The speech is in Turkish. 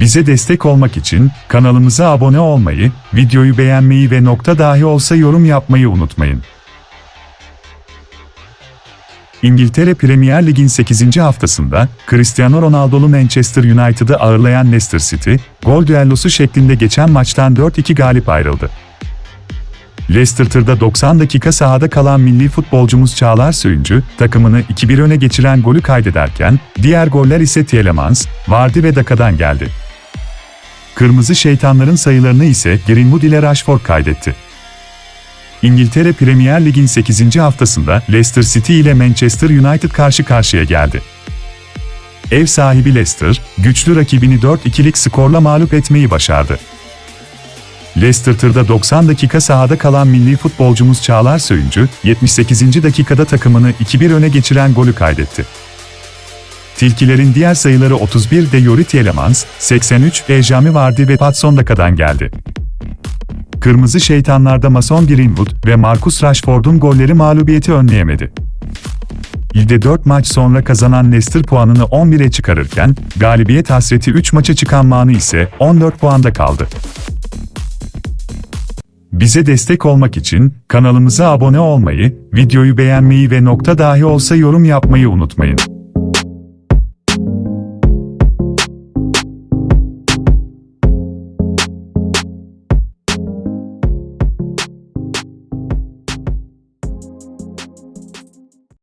Bize destek olmak için kanalımıza abone olmayı, videoyu beğenmeyi ve nokta dahi olsa yorum yapmayı unutmayın. İngiltere Premier Lig'in 8. haftasında Cristiano Ronaldo'lu Manchester United'ı ağırlayan Leicester City, gol düellosu şeklinde geçen maçtan 4-2 galip ayrıldı. Leicester'da 90 dakika sahada kalan milli futbolcumuz Çağlar Söyüncü, takımını 2-1 öne geçiren golü kaydederken, diğer goller ise Tielemans, Vardy ve Daka'dan geldi. Kırmızı şeytanların sayılarını ise Greenwood ile Rashford kaydetti. İngiltere Premier Lig'in 8. haftasında Leicester City ile Manchester United karşı karşıya geldi. Ev sahibi Leicester, güçlü rakibini 4-2'lik skorla mağlup etmeyi başardı. Leicester'da 90 dakika sahada kalan milli futbolcumuz Çağlar Söyüncü, 78. dakikada takımını 2-1 öne geçiren golü kaydetti. Tilkilerin diğer sayıları 31 de Yori Tielemans, 83 Ejami Vardy ve Patson Daka'dan geldi. Kırmızı Şeytanlar'da Mason Greenwood ve Marcus Rashford'un golleri mağlubiyeti önleyemedi. Ligde 4 maç sonra kazanan Leicester puanını 11'e çıkarırken, galibiyet hasreti 3 maça çıkan Manı ise 14 puanda kaldı. Bize destek olmak için kanalımıza abone olmayı, videoyu beğenmeyi ve nokta dahi olsa yorum yapmayı unutmayın.